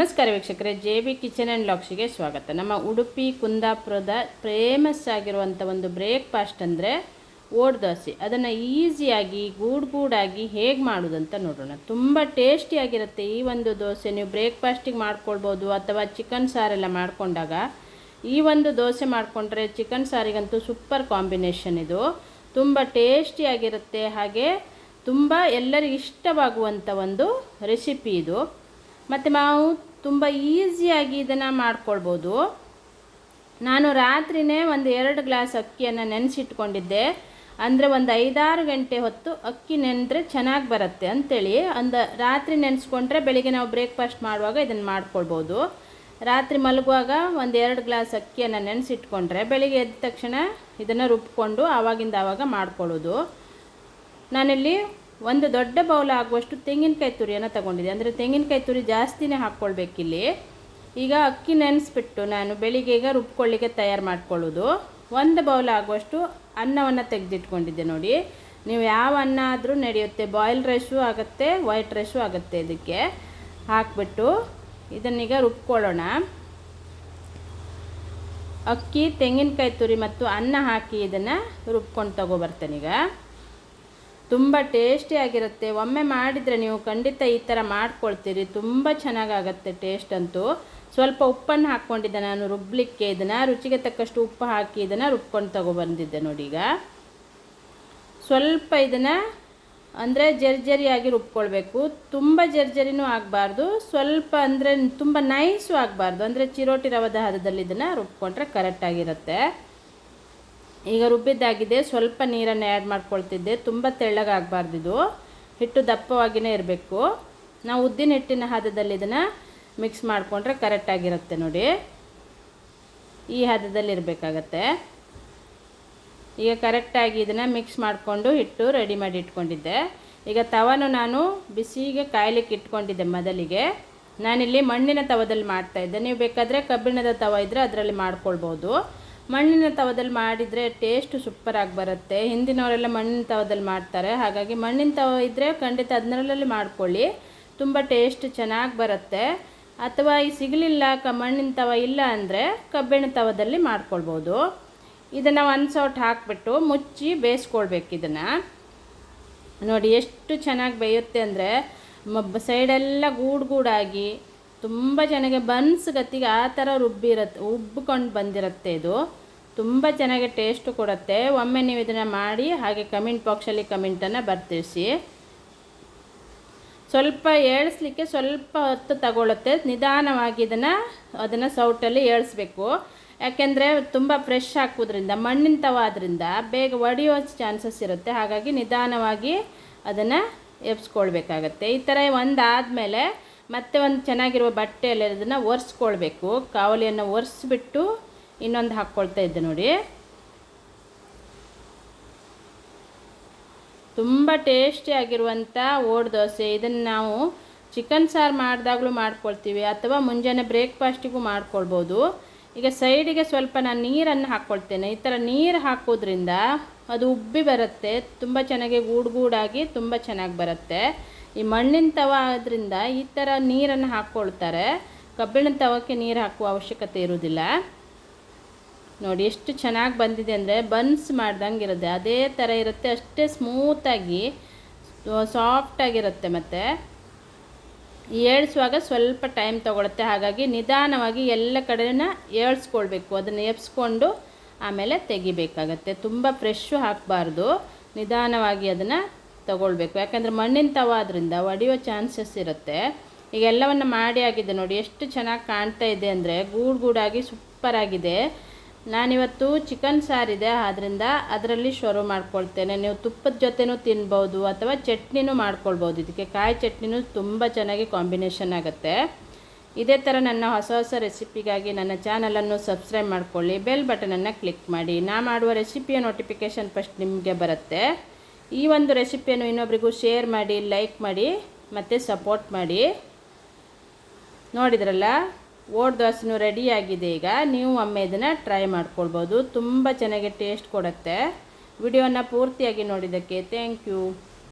ನಮಸ್ಕಾರ ವೀಕ್ಷಕರೇ, J B kitchen and ಲಾಕ್ಸಿಗೆ ಸ್ವಾಗತ. ನಮ್ಮ ಉಡುಪಿ ಕುಂದಾಪುರದ ಫೇಮಸ್ ಆಗಿರುವಂಥ ಒಂದು ಬ್ರೇಕ್ಫಾಸ್ಟ್ ಅಂದರೆ ಓಡ್ ದೋಸೆ. ಅದನ್ನು ಈಸಿಯಾಗಿ ಗೂಡ್ ಗೂಡಾಗಿ ಹೇಗೆ ಮಾಡೋದಂತ ನೋಡೋಣ. ತುಂಬ ಟೇಸ್ಟಿಯಾಗಿರುತ್ತೆ ಈ ಒಂದು ದೋಸೆ. ನೀವು ಬ್ರೇಕ್ಫಾಸ್ಟಿಗೆ ಮಾಡ್ಕೊಳ್ಬೋದು ಅಥವಾ ಚಿಕನ್ ಸಾರೆಲ್ಲ ಮಾಡಿಕೊಂಡಾಗ ಈ ಒಂದು ದೋಸೆ ಮಾಡಿಕೊಂಡ್ರೆ ಚಿಕನ್ ಸಾರಿಗಂತೂ ಸೂಪರ್ ಕಾಂಬಿನೇಷನ್ ಇದು. ತುಂಬ ಟೇಸ್ಟಿಯಾಗಿರುತ್ತೆ ಹಾಗೆ ತುಂಬ ಎಲ್ಲರಿಗೂ ಇಷ್ಟವಾಗುವಂಥ ಒಂದು ರೆಸಿಪಿ ಇದು. ಮತ್ತು ನಾವು ತುಂಬ ಈಸಿಯಾಗಿ ಇದನ್ನು ಮಾಡ್ಕೊಳ್ಬೋದು. ನಾನು ರಾತ್ರಿನೇ ಒಂದು ಎರಡು ಗ್ಲಾಸ್ ಅಕ್ಕಿಯನ್ನು ನೆನೆಸಿಟ್ಕೊಂಡಿದ್ದೆ. ಅಂದರೆ ಒಂದು ಐದಾರು ಗಂಟೆ ಹೊತ್ತು ಅಕ್ಕಿ ನೆನೆದ್ರೆ ಚೆನ್ನಾಗಿ ಬರುತ್ತೆ ಅಂತೇಳಿ. ಒಂದು ರಾತ್ರಿ ನೆನೆಸ್ಕೊಂಡ್ರೆ ಬೆಳಿಗ್ಗೆ ನಾವು ಬ್ರೇಕ್ಫಾಸ್ಟ್ ಮಾಡುವಾಗ ಇದನ್ನು ಮಾಡ್ಕೊಳ್ಬೋದು. ರಾತ್ರಿ ಮಲಗುವಾಗ ಒಂದು ಎರಡು ಗ್ಲಾಸ್ ಅಕ್ಕಿಯನ್ನು ನೆನೆಸಿಟ್ಕೊಂಡ್ರೆ ಬೆಳಿಗ್ಗೆ ಎದ್ದ ತಕ್ಷಣ ಇದನ್ನು ರುಬ್ಕೊಂಡು ಆವಾಗಿಂದ ಆವಾಗ ಮಾಡ್ಕೊಳ್ಳೋದು. ನಾನಿಲ್ಲಿ ಒಂದು ದೊಡ್ಡ ಬೌಲ್ ಆಗುವಷ್ಟು ತೆಂಗಿನಕಾಯಿ ತುರಿಯನ್ನು ತಗೊಂಡಿದ್ದೆ. ಅಂದರೆ ತೆಂಗಿನಕಾಯಿ ತುರಿ ಜಾಸ್ತಿನೇ ಹಾಕ್ಕೊಳ್ಬೇಕಿಲ್ಲಿ. ಈಗ ಅಕ್ಕಿ ನೆನೆಸ್ಬಿಟ್ಟು ನಾನು ಬೆಳಿಗ್ಗೆ ಈಗ ರುಬ್ಕೊಳ್ಳಿಕ್ಕೆ ತಯಾರು ಮಾಡ್ಕೊಳ್ಳೋದು. ಒಂದು ಬೌಲ್ ಆಗುವಷ್ಟು ಅನ್ನವನ್ನು ತೆಗೆದಿಟ್ಕೊಂಡಿದ್ದೆ ನೋಡಿ. ನೀವು ಯಾವ ಅನ್ನ ಆದರೂ ನಡೆಯುತ್ತೆ. ಬಾಯ್ಲ್ ರೈಸು ಆಗುತ್ತೆ, ವೈಟ್ ರೈಸು ಆಗುತ್ತೆ ಇದಕ್ಕೆ. ಹಾಕ್ಬಿಟ್ಟು ಇದನ್ನೀಗ ರುಬ್ಕೊಳ್ಳೋಣ. ಅಕ್ಕಿ, ತೆಂಗಿನಕಾಯಿ ತುರಿ ಮತ್ತು ಅನ್ನ ಹಾಕಿ ಇದನ್ನು ರುಬ್ಕೊಂಡು ತಗೊಬರ್ತೇನೀಗ ತುಂಬ ಟೇಸ್ಟಿಯಾಗಿರುತ್ತೆ ಒಮ್ಮೆ ಮಾಡಿದರೆ ನೀವು ಖಂಡಿತ ಈ ಥರ ಮಾಡ್ಕೊಳ್ತೀರಿ. ತುಂಬ ಚೆನ್ನಾಗಾಗತ್ತೆ ಟೇಸ್ಟ್ ಅಂತೂ. ಸ್ವಲ್ಪ ಉಪ್ಪನ್ನು ಹಾಕ್ಕೊಂಡಿದ್ದೆ ನಾನು ರುಬ್ಬಲಿಕ್ಕೆ ಇದನ್ನು ರುಚಿಗೆ ತಕ್ಕಷ್ಟು ಉಪ್ಪು ಹಾಕಿ ಇದನ್ನು ರುಬ್ಕೊಂಡು ತಗೊಬಂದಿದ್ದೆ ನೋಡಿ ಈಗ. ಸ್ವಲ್ಪ ಇದನ್ನು ಅಂದರೆ ಜರ್ಜರಿಯಾಗಿ ರುಬ್ಕೊಳ್ಬೇಕು. ತುಂಬ ಜರ್ಜರಿನೂ ಆಗಬಾರ್ದು. ಸ್ವಲ್ಪ ಅಂದರೆ ತುಂಬ ನೈಸು ಆಗಬಾರ್ದು. ಅಂದರೆ ಚಿರೋಟಿ ರವದ ಹದದಲ್ಲಿ ಇದನ್ನು ರುಬ್ಕೊಂಡ್ರೆ ಕರೆಕ್ಟಾಗಿರುತ್ತೆ ಈಗ ರುಬ್ಬಿದ್ದಾಗಿದೆ. ಸ್ವಲ್ಪ ನೀರನ್ನು ಆ್ಯಡ್ ಮಾಡ್ಕೊಳ್ತಿದ್ದೆ. ತುಂಬ ತೆಳ್ಳಗಾಗಬಾರ್ದು ಇದು. ಹಿಟ್ಟು ದಪ್ಪವಾಗಿಯೇ ಇರಬೇಕು. ನಾವು ಉದ್ದಿನ ಹಿಟ್ಟಿನ ಹದದಲ್ಲಿ ಇದನ್ನು ಮಿಕ್ಸ್ ಮಾಡಿಕೊಂಡ್ರೆ ಕರೆಕ್ಟಾಗಿರುತ್ತೆ ನೋಡಿ. ಈ ಹದದಲ್ಲಿ ಇರಬೇಕಾಗತ್ತೆ. ಈಗ ಕರೆಕ್ಟಾಗಿ ಇದನ್ನು ಮಿಕ್ಸ್ ಮಾಡಿಕೊಂಡು ಹಿಟ್ಟು ರೆಡಿ ಮಾಡಿ ಇಟ್ಕೊಂಡಿದ್ದೆ. ಈಗ ತವನು ನಾನು ಬಿಸಿಗೆ ಕಾಯ್ಲಿಕ್ಕೆ ಇಟ್ಕೊಂಡಿದ್ದೆ ಮೊದಲಿಗೆ. ನಾನಿಲ್ಲಿ ಮಣ್ಣಿನ ತವದಲ್ಲಿ ಮಾಡ್ತಾಯಿದ್ದೆ ನೀವು ಬೇಕಾದರೆ ಕಬ್ಬಿಣದ ತವ ಇದ್ದರೆ ಅದರಲ್ಲಿ ಮಾಡ್ಕೊಳ್ಬೋದು. ಮಣ್ಣಿನ ತವದಲ್ಲಿ ಮಾಡಿದರೆ ಟೇಸ್ಟ್ ಸೂಪರಾಗಿ ಬರುತ್ತೆ. ಹಿಂದಿನವರೆಲ್ಲ ಮಣ್ಣಿನ ತವದಲ್ಲಿ ಮಾಡ್ತಾರೆ. ಹಾಗಾಗಿ ಮಣ್ಣಿನ ತವ ಇದ್ದರೆ ಖಂಡಿತ ಅದರಲ್ಲಿ ಮಾಡ್ಕೊಳ್ಳಿ. ತುಂಬ ಟೇಸ್ಟ್ ಚೆನ್ನಾಗಿ ಬರುತ್ತೆ. ಅಥವಾ ಈ ಸಿಗಲಿಲ್ಲ ಕ ಮಣ್ಣಿನ ತವ ಇಲ್ಲ ಅಂದರೆ ಕಬ್ಬಿಣ ತವದಲ್ಲಿ ಮಾಡ್ಕೊಳ್ಬೋದು. ಇದನ್ನು ಒಂದು ಸೌಟ್ ಹಾಕಿಬಿಟ್ಟು ಮುಚ್ಚಿ ಬೇಯಿಸ್ಕೊಳ್ಬೇಕು ಇದನ್ನು. ನೋಡಿ ಎಷ್ಟು ಚೆನ್ನಾಗಿ ಬೇಯುತ್ತೆ ಅಂದರೆ ಸೈಡೆಲ್ಲ ಗೂಡು ಗೂಡಾಗಿ ತುಂಬ ಚೆನ್ನಾಗಿ ಬನ್ಸ್ ಗತಿಗೆ ಆ ಥರ ರುಬ್ಬಿರತ್ತೆ ಉಬ್ಬಿಕೊಂಡು ಬಂದಿರುತ್ತೆ ಇದು. ತುಂಬ ಚೆನ್ನಾಗಿ ಟೇಸ್ಟು ಕೊಡುತ್ತೆ. ಒಮ್ಮೆ ನೀವು ಇದನ್ನು ಮಾಡಿ ಹಾಗೆ ಕಮೆಂಟ್ ಬಾಕ್ಸಲ್ಲಿ ಕಮೆಂಟನ್ನು ಬರ್ತಿರಿಸಿ. ಸ್ವಲ್ಪ ಏಳಿಸ್ಲಿಕ್ಕೆ ಸ್ವಲ್ಪ ಹೊತ್ತು ತಗೊಳ್ಳುತ್ತೆ ನಿಧಾನವಾಗಿ ಇದನ್ನು, ಅದನ್ನು ಸೌಟಲ್ಲಿ ಏಳಿಸ್ಬೇಕು. ಯಾಕೆಂದರೆ ತುಂಬ ಫ್ರೆಶ್ ಹಾಕೋದ್ರಿಂದ, ಮಣ್ಣಿನ ತವ ಆದ್ರಿಂದ ಬೇಗ ಒಡೆಯೋ ಚಾನ್ಸಸ್ ಇರುತ್ತೆ. ಹಾಗಾಗಿ ನಿಧಾನವಾಗಿ ಅದನ್ನು ಎಬ್ಸ್ಕೊಳ್ಬೇಕಾಗತ್ತೆ. ಈ ಥರ ಒಂದು ಆದಮೇಲೆ ಮತ್ತೆ ಒಂದು ಚೆನ್ನಾಗಿರುವ ಬಟ್ಟೆಯಲ್ಲಿ ಅದನ್ನು ಒರೆಸ್ಕೊಳ್ಬೇಕು. ಕಾವಲಿಯನ್ನು ಒರೆಸ್ಬಿಟ್ಟು ಇನ್ನೊಂದು ಹಾಕ್ಕೊಳ್ತಾ ಇದ್ದೆ ನೋಡಿ. ತುಂಬ ಟೇಸ್ಟಿಯಾಗಿರುವಂಥ ಓಡ್ ದೋಸೆ. ಇದನ್ನು ನಾವು ಚಿಕನ್ ಸಾರು ಮಾಡಿದಾಗಲೂ ಮಾಡ್ಕೊಳ್ತೀವಿ ಅಥವಾ ಮುಂಜಾನೆ ಬ್ರೇಕ್ಫಾಸ್ಟಿಗೂ ಮಾಡ್ಕೊಳ್ಬೋದು. ಈಗ ಸೈಡಿಗೆ ಸ್ವಲ್ಪ ನಾನು ನೀರನ್ನು ಹಾಕ್ಕೊಳ್ತೇನೆ ಈ ಥರ ನೀರು ಹಾಕೋದ್ರಿಂದ ಅದು ಉಬ್ಬಿ ಬರುತ್ತೆ. ತುಂಬ ಚೆನ್ನಾಗಿ ಗೂಡು ಗೂಡಾಗಿ ತುಂಬ ಚೆನ್ನಾಗಿ ಬರುತ್ತೆ. ಈ ಮಣ್ಣಿನ ತವ ಆದ್ದರಿಂದ ಈ ಥರ ನೀರನ್ನು ಹಾಕ್ಕೊಳ್ತಾರೆ ಕಬ್ಬಿಣದ ತವಕ್ಕೆ ನೀರು ಹಾಕುವ ಅವಶ್ಯಕತೆ ಇರುವುದಿಲ್ಲ. ನೋಡಿ ಎಷ್ಟು ಚೆನ್ನಾಗಿ ಬಂದಿದೆ ಅಂದರೆ ಬನ್ಸ್ ಮಾಡ್ದಂಗೆ ಇರುತ್ತೆ. ಅದೇ ಥರ ಇರುತ್ತೆ. ಅಷ್ಟೇ ಸ್ಮೂತಾಗಿ ಸಾಫ್ಟಾಗಿರುತ್ತೆ ಮತ್ತು. ಏಳಿಸುವಾಗ ಸ್ವಲ್ಪ ಟೈಮ್ ತೊಗೊಳುತ್ತೆ. ಹಾಗಾಗಿ ನಿಧಾನವಾಗಿ ಎಲ್ಲ ಕಡೆನ ಏಳ್ಸ್ಕೊಳ್ಬೇಕು. ಅದನ್ನು ಎಬ್ಸ್ಕೊಂಡು ಆಮೇಲೆ ತೆಗಿಬೇಕಾಗತ್ತೆ. ತುಂಬ ಫ್ರೆಶ್ಶು ಹಾಕಬಾರ್ದು. ನಿಧಾನವಾಗಿ ಅದನ್ನು ತಗೊಳ್ಬೇಕು. ಯಾಕೆಂದರೆ ಮಣ್ಣಿನ ತವ ಆದ್ರಿಂದ ಒಡೆಯೋ ಚಾನ್ಸಸ್ ಇರುತ್ತೆ. ಈಗ ಎಲ್ಲವನ್ನು ಮಾಡಿ ಆಗಿದೆ ನೋಡಿ, ಎಷ್ಟು ಚೆನ್ನಾಗಿ ಕಾಣ್ತಾ ಇದೆ ಅಂದರೆ ಗೂಡು ಗೂಡಾಗಿ ಸೂಪರಾಗಿದೆ ನಾನಿವತ್ತು ಚಿಕನ್ ಸಾರಿದೆ ಆದ್ದರಿಂದ ಅದರಲ್ಲಿ ಶುರು ಮಾಡ್ಕೊಳ್ತೇನೆ. ನೀವು ತುಪ್ಪದ ಜೊತೆನೂ ತಿನ್ಬೋದು ಅಥವಾ ಚಟ್ನಿನೂ ಮಾಡ್ಕೊಳ್ಬೋದು. ಇದಕ್ಕೆ ಕಾಯಿ ಚಟ್ನಿನೂ ತುಂಬ ಚೆನ್ನಾಗಿ ಕಾಂಬಿನೇಷನ್ ಆಗುತ್ತೆ. ಇದೇ ಥರ ನನ್ನ ಹೊಸ ಹೊಸ ರೆಸಿಪಿಗಾಗಿ ನನ್ನ ಚಾನಲನ್ನು ಸಬ್ಸ್ಕ್ರೈಬ್ ಮಾಡ್ಕೊಳ್ಳಿ. ಬೆಲ್ ಬಟನನ್ನು ಕ್ಲಿಕ್ ಮಾಡಿ. ನಾ ಮಾಡುವ ರೆಸಿಪಿಯ ನೋಟಿಫಿಕೇಷನ್ ಫಸ್ಟ್ ನಿಮಗೆ ಬರುತ್ತೆ. ಈ ಒಂದು ರೆಸಿಪಿಯನ್ನು ಇನ್ನೊಬ್ರಿಗೂ ಶೇರ್ ಮಾಡಿ, ಲೈಕ್ ಮಾಡಿ, ಮತ್ತು ಸಪೋರ್ಟ್ ಮಾಡಿ. ನೋಡಿದ್ರಲ್ಲ ಓಟ್ ದೋಸೆನೂ ರೆಡಿಯಾಗಿದೆ ಈಗ. ನೀವು ಒಮ್ಮೆ ಇದನ್ನು ಟ್ರೈ ಮಾಡ್ಕೊಳ್ಬೋದು. ತುಂಬ ಚೆನ್ನಾಗಿ ಟೇಸ್ಟ್ ಕೊಡುತ್ತೆ. ವಿಡಿಯೋನ ಪೂರ್ತಿಯಾಗಿ ನೋಡಿದ್ದಕ್ಕೆ ಥ್ಯಾಂಕ್ ಯು